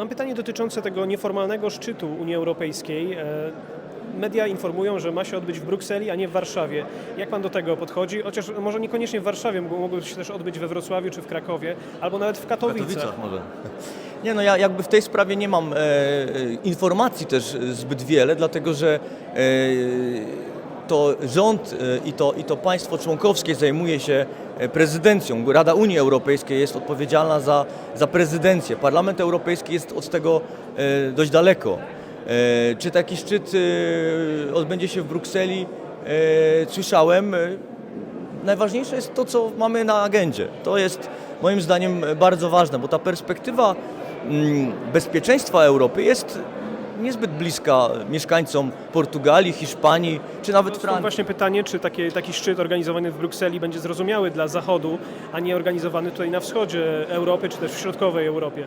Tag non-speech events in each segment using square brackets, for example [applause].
Mam pytanie dotyczące tego nieformalnego szczytu Unii Europejskiej. E, Media informują, że ma się odbyć w Brukseli, a nie w Warszawie. Jak pan do tego podchodzi? Chociaż może niekoniecznie w Warszawie, mogło mogło się też odbyć we Wrocławiu czy w Krakowie, albo nawet w Katowicach. Katowicach może. [laughs] Nie no, ja jakby w tej sprawie nie mam e, e, informacji też zbyt wiele, dlatego że e, to rząd e, i to, i to państwo członkowskie zajmuje się prezydencją. Rada Unii Europejskiej jest odpowiedzialna za, za prezydencję. Parlament Europejski jest od tego e, dość daleko. E, Czy taki szczyt e, odbędzie się w Brukseli? E, Słyszałem. e, Najważniejsze jest to, co mamy na agendzie. To jest moim zdaniem bardzo ważne, bo ta perspektywa mm, bezpieczeństwa Europy jest niezbyt bliska mieszkańcom Portugalii, Hiszpanii czy nawet Stąd Francji. właśnie pytanie, czy takie, taki szczyt organizowany w Brukseli będzie zrozumiały dla Zachodu, a nie organizowany tutaj na wschodzie Europy, czy też w środkowej Europie.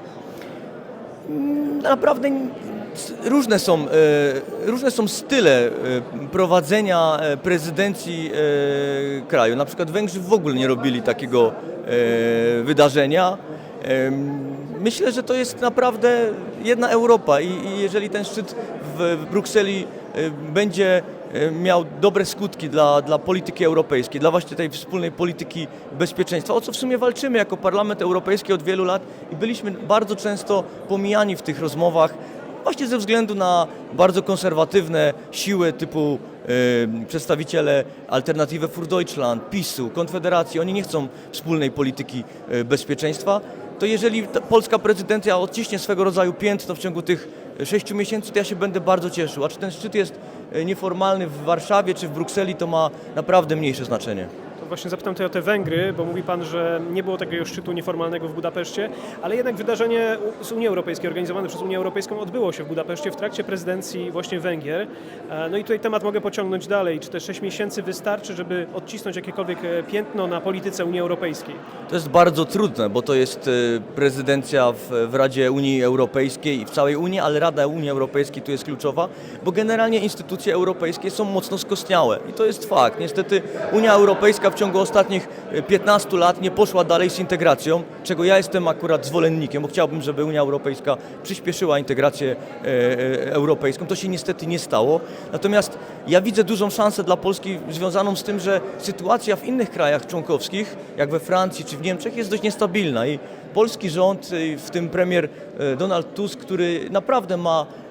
Naprawdę n- różne są, e, różne są style e, prowadzenia e, prezydencji kraju. Na przykład Węgrzy w ogóle nie robili takiego wydarzenia. Myślę, że to jest naprawdę jedna Europa i, i jeżeli ten szczyt w, w Brukseli e, będzie e, miał dobre skutki dla, dla polityki europejskiej, dla właśnie tej wspólnej polityki bezpieczeństwa, o co w sumie walczymy jako Parlament Europejski od wielu lat i byliśmy bardzo często pomijani w tych rozmowach, właśnie ze względu na bardzo konserwatywne siły typu przedstawiciele Alternative für Deutschland, PiSu, Konfederacji, oni nie chcą wspólnej polityki e, bezpieczeństwa, to jeżeli polska prezydencja odciśnie swego rodzaju piętno w ciągu tych sześciu miesięcy, to ja się będę bardzo cieszył. A czy ten szczyt jest e, nieformalny w Warszawie czy w Brukseli, to ma naprawdę mniejsze znaczenie. Właśnie zapytam tutaj o te Węgry, bo mówi Pan, że nie było takiego szczytu nieformalnego w Budapeszcie, ale jednak wydarzenie z Unii Europejskiej, organizowane przez Unię Europejską odbyło się w Budapeszcie w trakcie prezydencji właśnie Węgier. E, No i tutaj temat mogę pociągnąć dalej. Czy te 6 miesięcy wystarczy, żeby odcisnąć jakiekolwiek e, piętno na polityce Unii Europejskiej? To jest bardzo trudne, bo to jest e, prezydencja w, w Radzie Unii Europejskiej i w całej Unii, ale Rada Unii Europejskiej tu jest kluczowa, bo generalnie instytucje europejskie są mocno skostniałe i to jest fakt. Niestety Unia Europejska w ciągu ostatnich e, 15 lat nie poszła dalej z integracją, czego ja jestem akurat zwolennikiem, bo chciałbym, żeby Unia Europejska przyspieszyła integrację e, e, europejską. To się niestety nie stało. Natomiast ja widzę dużą szansę dla Polski związaną z tym, że sytuacja w innych krajach członkowskich, jak we Francji czy w Niemczech, jest dość niestabilna i polski rząd, w tym premier e, Donald Tusk, który naprawdę ma e,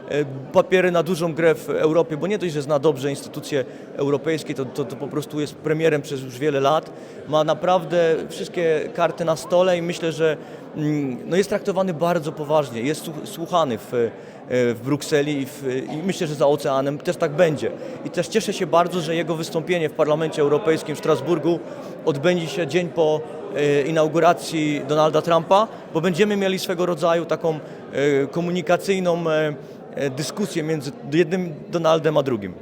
papiery na dużą grę w Europie, bo nie dość, że zna dobrze instytucje europejskie, to, to, to po prostu jest premierem przez już wiele lat, ma naprawdę wszystkie karty na stole i myślę, że mm, no jest traktowany bardzo poważnie, jest słuch- słuchany w, e, w Brukseli i, w, i myślę, że za oceanem też tak będzie. I też cieszę się bardzo, że jego wystąpienie w Parlamencie Europejskim w Strasburgu odbędzie się dzień po e, inauguracji Donalda Trumpa, bo będziemy mieli swego rodzaju taką e, komunikacyjną e, e, dyskusję między jednym Donaldem a drugim.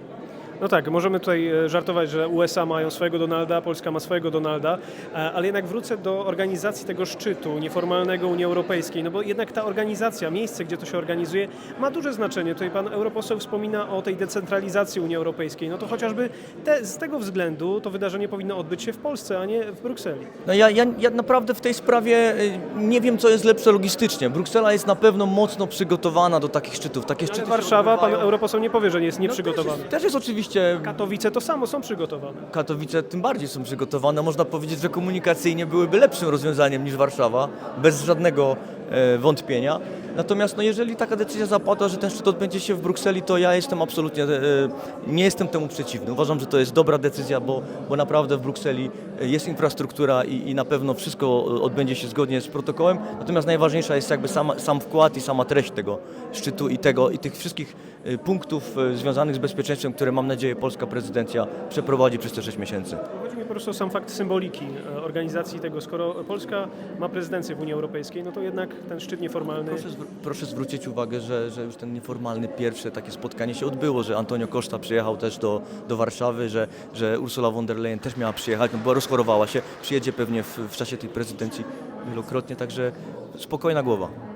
No tak, możemy tutaj e, żartować, że USA mają swojego Donalda, Polska ma swojego Donalda, e, ale jednak wrócę do organizacji tego szczytu nieformalnego Unii Europejskiej, no bo jednak ta organizacja, miejsce, gdzie to się organizuje, ma duże znaczenie. Tutaj pan europoseł wspomina o tej decentralizacji Unii Europejskiej, no to chociażby te, z tego względu to wydarzenie powinno odbyć się w Polsce, a nie w Brukseli. No ja, ja, ja naprawdę w tej sprawie y, nie wiem, co jest lepsze logistycznie. Bruksela jest na pewno mocno przygotowana do takich szczytów. Takie Ale szczyty Warszawa, pan europoseł nie powie, że nie jest No też jest, też jest oczywiście Katowice to samo są przygotowane. Katowice tym bardziej są przygotowane. Można powiedzieć, że komunikacyjnie byłyby lepszym rozwiązaniem niż Warszawa, bez żadnego wątpienia. Natomiast no, jeżeli taka decyzja zapadła, że ten szczyt odbędzie się w Brukseli, to ja jestem absolutnie, e, nie jestem temu przeciwny. Uważam, że to jest dobra decyzja, bo, bo naprawdę w Brukseli e, jest infrastruktura i, i na pewno wszystko odbędzie się zgodnie z protokołem. Natomiast najważniejsza jest jakby sama, sam wkład i sama treść tego szczytu i, tego, i tych wszystkich e, punktów e, związanych z bezpieczeństwem, które mam nadzieję polska prezydencja przeprowadzi przez te 6 miesięcy. Po prostu sam fakt symboliki e, organizacji tego. Skoro Polska ma prezydencję w Unii Europejskiej, no to jednak ten szczyt nieformalny. Proszę, zwr- proszę zwrócić uwagę, że, że już ten nieformalny pierwsze takie spotkanie się odbyło, że Antonio Costa przyjechał też do, do Warszawy, że, że Ursula von der Leyen też miała przyjechać, no bo rozchorowała się, przyjedzie pewnie w, w czasie tej prezydencji wielokrotnie, także spokojna głowa.